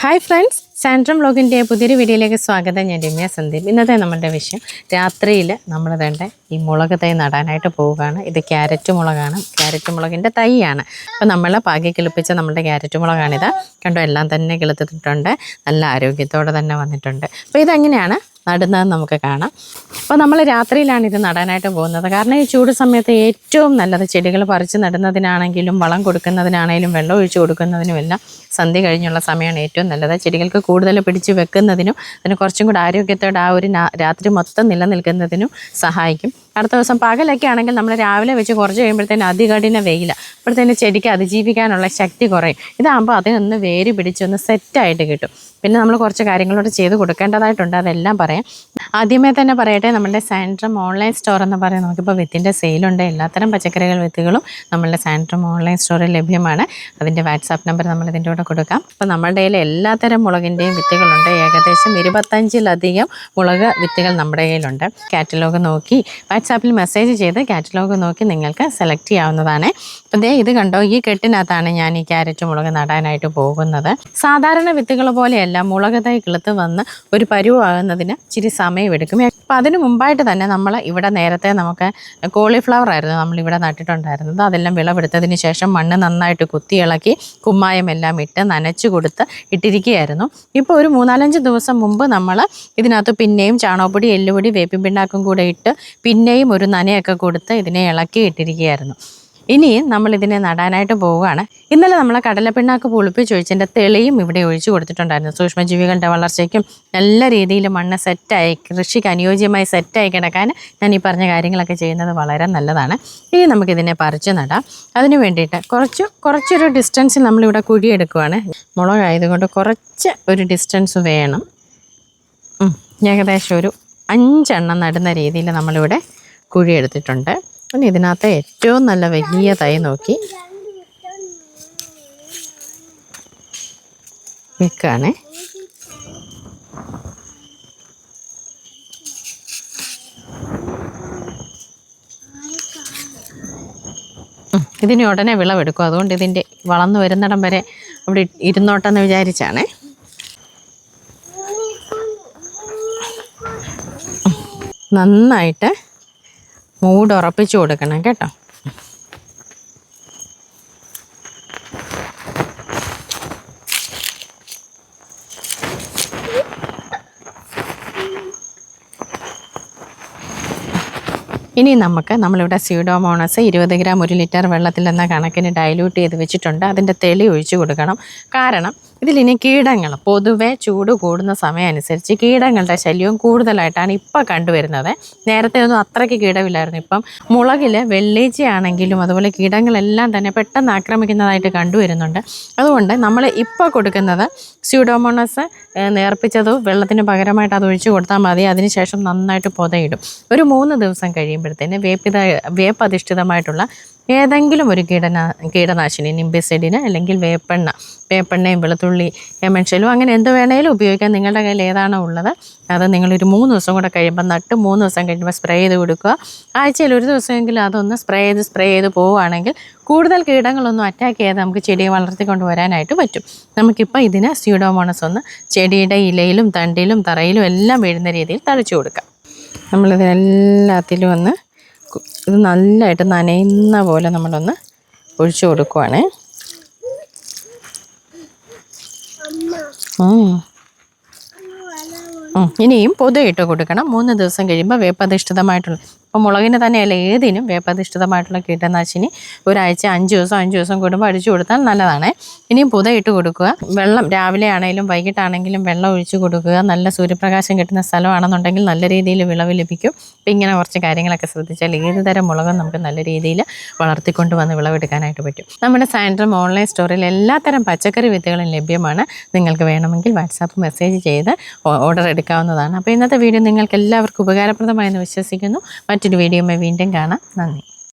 Hi friends സാൻഡ്രം ബ്ലോഗിന്റെ പുതിയൊരു വീഡിയോയിലേക്ക് സ്വാഗതം. ഞാൻ രമ്യ സന്ദീപ്. ഇന്നത്തെ നമ്മളുടെ വിഷയം രാത്രിയിൽ നമ്മൾ വേണ്ട ഈ മുളക് തൈ നടാനായിട്ട് പോവുകയാണ്. ഇത് ക്യാരറ്റ് മുളകാണ്. ക്യാരറ്റ് മുളകിന്റെ തൈയാണ്. അപ്പോൾ നമ്മൾ പാകി കിളിപ്പിച്ച നമ്മുടെ ക്യാരറ്റ് മുളകാണിത്. കണ്ടോ എല്ലാം തന്നെ കിളുത്തിട്ടുണ്ട്. നല്ല ആരോഗ്യത്തോടെ തന്നെ വന്നിട്ടുണ്ട്. അപ്പോൾ ഇതെങ്ങനെയാണ്? നടുന്നത് നമുക്ക് കാണാം. അപ്പോൾ നമ്മൾ രാത്രിയിലാണ് ഇത് നടാനായിട്ട് പോകുന്നത്. കാരണം ഈ ചൂട് സമയത്ത് ഏറ്റവും നല്ലത് ചെടികൾ പറിച്ച് നടുന്നതിനാണെങ്കിലും വളം കൊടുക്കുന്നതിനാണെങ്കിലും വെള്ളം ഒഴിച്ച് കൊടുക്കുന്നതിനുമെല്ലാം സന്ധ്യ കഴിഞ്ഞുള്ള സമയമാണ് ഏറ്റവും നല്ലത്. ചെടികൾക്ക് കൂടുതൽ പിടിച്ച് വെക്കുന്നതിനും അതിന് കുറച്ചും കൂടി ആരോഗ്യത്തോടെ ആ ഒരു രാത്രി മൊത്തം നിലനിൽക്കുന്നതിനും സഹായിക്കും. അടുത്ത ദിവസം പകലൊക്കെ ആണെങ്കിൽ നമ്മൾ രാവിലെ വെച്ച് കുറച്ച് കഴിയുമ്പോഴത്തേന് അതികഠിന വെയില. അപ്പോഴത്തേന് ചെടിക്ക് അതിജീവിക്കാനുള്ള ശക്തി കുറയും. ഇതാകുമ്പോൾ അതിനൊന്ന് വേര് പിടിച്ചൊന്ന് സെറ്റായിട്ട് കിട്ടും. പിന്നെ നമ്മൾ കുറച്ച് കാര്യങ്ങളോട് ചെയ്ത് കൊടുക്കേണ്ടതായിട്ടുണ്ട്. അതെല്ലാം പറയാം. ആദ്യമേ തന്നെ പറയട്ടെ നമ്മുടെ സാൻഡ്രം ഓൺലൈൻ സ്റ്റോർ എന്ന് പറയുന്നത് നമുക്കിപ്പോൾ വിത്തിന്റെ സെയിലുണ്ട് എല്ലാത്തരം പച്ചക്കറികൾ വിത്തുകളും നമ്മളുടെ സാൻഡ്രം ഓൺലൈൻ സ്റ്റോറിൽ ലഭ്യമാണ്. അതിന്റെ വാട്സാപ്പ് നമ്പർ നമ്മൾ ഇതിന്റെ കൂടെ കൊടുക്കാം. അപ്പോൾ നമ്മുടെ കയ്യിൽ എല്ലാത്തരം മുളകിന്റെയും വിത്തുകളുണ്ട്. ഏകദേശം ഇരുപത്തഞ്ചിലധികം മുളക് വിത്തുകൾ നമ്മുടെ കയ്യിലുണ്ട്. കാറ്റലോഗ് നോക്കി വാട്സാപ്പിൽ മെസ്സേജ് ചെയ്ത് കാറ്റലോഗ് നോക്കി നിങ്ങൾക്ക് സെലക്ട് ചെയ്യാവുന്നതാണ്. അപ്പോൾ ദേ ഇത് കണ്ടോ ഈ കെട്ടിനകത്താണ് ഞാൻ ഈ ക്യാരറ്റ് മുളക് നടാനായിട്ട് പോകുന്നത്. സാധാരണ വിത്തുകൾ പോലെയല്ല മുളക് തൈ കിളുത്ത് വന്ന് ഒരു പരുവാകുന്നതിന് ഇച്ചിരി സമയമെടുക്കും അപ്പം അതിന് മുമ്പായിട്ട് തന്നെ നമ്മൾ ഇവിടെ നേരത്തെ നമുക്ക് കോളിഫ്ലവർ ആയിരുന്നു നമ്മൾ ഇവിടെ നട്ടിട്ടുണ്ടായിരുന്നത്. അതെല്ലാം വിളവെടുത്തതിന് ശേഷം മണ്ണ് നന്നായിട്ട് കുത്തി ഇളക്കി കുമ്മായം എല്ലാം ഇട്ട് നനച്ചു കൊടുത്ത് ഇട്ടിരിക്കുകയായിരുന്നു. ഇപ്പോൾ ഒരു മൂന്നാലഞ്ച് ദിവസം മുമ്പ് നമ്മൾ ഇതിനകത്ത് പിന്നെയും ചാണകപ്പൊടി എല്ലുപൊടി വേപ്പിൻ പിണ്ണാക്കും കൂടെ ഇട്ട് പിന്നെയും ഒരു നനയൊക്കെ കൊടുത്ത് ഇതിനെ ഇളക്കി ഇട്ടിരിക്കുകയായിരുന്നു. ഇനി നമ്മൾ ഇതിനെ നടാനായിട്ട് പോവുകയാണ്. ഇന്നലെ നമ്മൾ കടലപ്പിണ്ണാക്ക് പുളിപ്പിച്ച് ഒഴിച്ചതിന്റെ തെളിയും ഇവിടെ ഒഴിച്ചു കൊടുത്തിട്ടുണ്ടായിരുന്നു. സൂക്ഷ്മജീവികളുടെ വളർച്ചയ്ക്കും നല്ല രീതിയിൽ മണ്ണ് സെറ്റായി കൃഷിക്ക് അനുയോജ്യമായി സെറ്റായി കിടക്കാൻ ഞാൻ ഈ പറഞ്ഞ കാര്യങ്ങളൊക്കെ ചെയ്യുന്നത് വളരെ നല്ലതാണ്. ഇനി നമുക്കിതിനെ പറിച്ച് നടാം. അതിന് വേണ്ടിയിട്ട് കുറച്ച് കുറച്ചൊരു ഡിസ്റ്റൻസിൽ നമ്മളിവിടെ കുഴിയെടുക്കുവാണ് മുളകായതുകൊണ്ട് കുറച്ച് ഒരു ഡിസ്റ്റൻസ് വേണം. ഏകദേശം ഒരു അഞ്ചെണ്ണം നടുന്ന രീതിയിൽ നമ്മളിവിടെ കുഴി എടുത്തിട്ടുണ്ട്. പിന്നെ ഇതിനകത്ത് ഏറ്റവും നല്ല വലിയ തൈ നോക്കി. വെക്കുകയാണേ ഉം, ഇതിന് ഉടനെ വിളവെടുക്കും. അതുകൊണ്ട് ഇതിന്റെ വളർന്നു വരുന്നിടം വരെ അവിടെ ഇരുന്നോട്ടെന്ന് വിചാരിച്ചാണേ. നന്നായിട്ട് മൂട് ഉറപ്പിച്ചു കൊടുക്കണം കേട്ടോ. ഇനി നമുക്ക് നമ്മളിവിടെ സ്യൂഡോമോണസ് ഇരുപത് ഗ്രാം ഒരു ലിറ്റർ വെള്ളത്തിൽ എന്ന കണക്കിന് ഡൈല്യൂട്ട് ചെയ്ത് വെച്ചിട്ടുണ്ട്. അതിന്റെ തെളി ഒഴിച്ചു കൊടുക്കണം. കാരണം ഇതിലിനി കീടങ്ങൾ പൊതുവെ ചൂട് കൂടുന്ന സമയം അനുസരിച്ച് കീടങ്ങളുടെ ശല്യവും കൂടുതലായിട്ടാണ് ഇപ്പോൾ കണ്ടുവരുന്നത്. നേരത്തെ ഒന്നും അത്രയ്ക്ക് കീടമില്ലായിരുന്നു. ഇപ്പം മുളകിൽ വെള്ളീച്ചയാണെങ്കിലും അതുപോലെ കീടങ്ങളെല്ലാം തന്നെ പെട്ടെന്ന് ആക്രമിക്കുന്നതായിട്ട് കണ്ടുവരുന്നുണ്ട്. അതുകൊണ്ട് നമ്മൾ ഇപ്പോൾ കൊടുക്കുന്നത് സ്യൂഡോമോണസ് നേർപ്പിച്ചതും വെള്ളത്തിന് പകരമായിട്ട് അത് ഒഴിച്ചു കൊടുത്താൽ മതി. അതിനുശേഷം നന്നായിട്ട് പുതയിടും. ഒരു മൂന്ന് ദിവസം കഴിയുമ്പോഴത്തേന് വേപ്പിത വേപ്പധിഷ്ഠിതമായിട്ടുള്ള ഏതെങ്കിലും ഒരു കീടനാ കീടനാശിനി നിംബിസൈഡിന് അല്ലെങ്കിൽ വേപ്പെണ്ണ വേപ്പെണ്ണയും വെളുത്തുള്ളി എമൻഷലും അങ്ങനെ എന്ത് വേണേലും ഉപയോഗിക്കാം. നിങ്ങളുടെ കയ്യിൽ ഏതാണോ ഉള്ളത് അത് നിങ്ങളൊരു മൂന്ന് ദിവസം കൂടെ കഴിയുമ്പോൾ നട്ട് മൂന്ന് ദിവസം കഴിയുമ്പോൾ സ്പ്രേ ചെയ്ത് കൊടുക്കുക. ആഴ്ചയിൽ ഒരു ദിവസമെങ്കിലും അതൊന്ന് സ്പ്രേ ചെയ്ത് സ്പ്രേ ചെയ്ത് പോവുകയാണെങ്കിൽ കൂടുതൽ കീടങ്ങളൊന്നും അറ്റാക്ക് ചെയ്ത് നമുക്ക് ചെടിയെ വളർത്തിക്കൊണ്ട് വരാനായിട്ട് പറ്റും. നമുക്കിപ്പോൾ ഇതിന് സ്യൂഡോമോണസ് ഒന്ന് ചെടിയുടെ ഇലയിലും തണ്ടിലും തറയിലും എല്ലാം വീഴുന്ന രീതിയിൽ തളിച്ചു കൊടുക്കാം. നമ്മളിതിനെല്ലാത്തിലും ഒന്ന് ഇത് നല്ലതായിട്ട് നനയുന്ന പോലെ നമ്മളൊന്ന് ഒഴിച്ചു കൊടുക്കുവാണേ. ഇനിയും പൊതുവായിട്ട് കൊടുക്കണം മൂന്ന് ദിവസം കഴിയുമ്പോൾ വേപ്പധിഷ്ഠിതമായിട്ടുള്ള ഇപ്പോൾ മുളകിന് തന്നെയല്ല ഏതിനും വേപ്പധിഷ്ഠിതമായിട്ടുള്ള കീടനാശിനി ഒരാഴ്ച അഞ്ച് ദിവസം അഞ്ച് ദിവസം കൂടുമ്പോൾ അടിച്ചു കൊടുത്താൽ നല്ലതാണ്. ഇനിയും പുതയിട്ട് കൊടുക്കുക. വെള്ളം രാവിലെ ആണെങ്കിലും വൈകിട്ടാണെങ്കിലും വെള്ളം ഒഴിച്ചു കൊടുക്കുക. നല്ല സൂര്യപ്രകാശം കിട്ടുന്ന സ്ഥലമാണെന്നുണ്ടെങ്കിൽ നല്ല രീതിയിൽ വിളവ് ലഭിക്കും. അപ്പം ഇങ്ങനെ കുറച്ച് കാര്യങ്ങളൊക്കെ ശ്രദ്ധിച്ചാൽ ഏത് തരം മുളകും നമുക്ക് നല്ല രീതിയിൽ വളർത്തിക്കൊണ്ട് വന്ന് വിളവെടുക്കാനായിട്ട് പറ്റും. നമ്മുടെ സാൻഡ്രം ഓൺലൈൻ സ്റ്റോറിൽ എല്ലാത്തരം പച്ചക്കറി വിത്തുകളും ലഭ്യമാണ്. നിങ്ങൾക്ക് വേണമെങ്കിൽ വാട്സാപ്പ് മെസ്സേജ് ചെയ്ത് ഓർഡർ എടുക്കാവുന്നതാണ്. അപ്പോൾ ഇന്നത്തെ വീഡിയോ നിങ്ങൾക്ക് എല്ലാവർക്കും ഉപകാരപ്രദമായെന്ന് വിശ്വസിക്കുന്നു. മറ്റൊരു വീഡിയോയുമായി വീണ്ടും കാണാം. നന്ദി.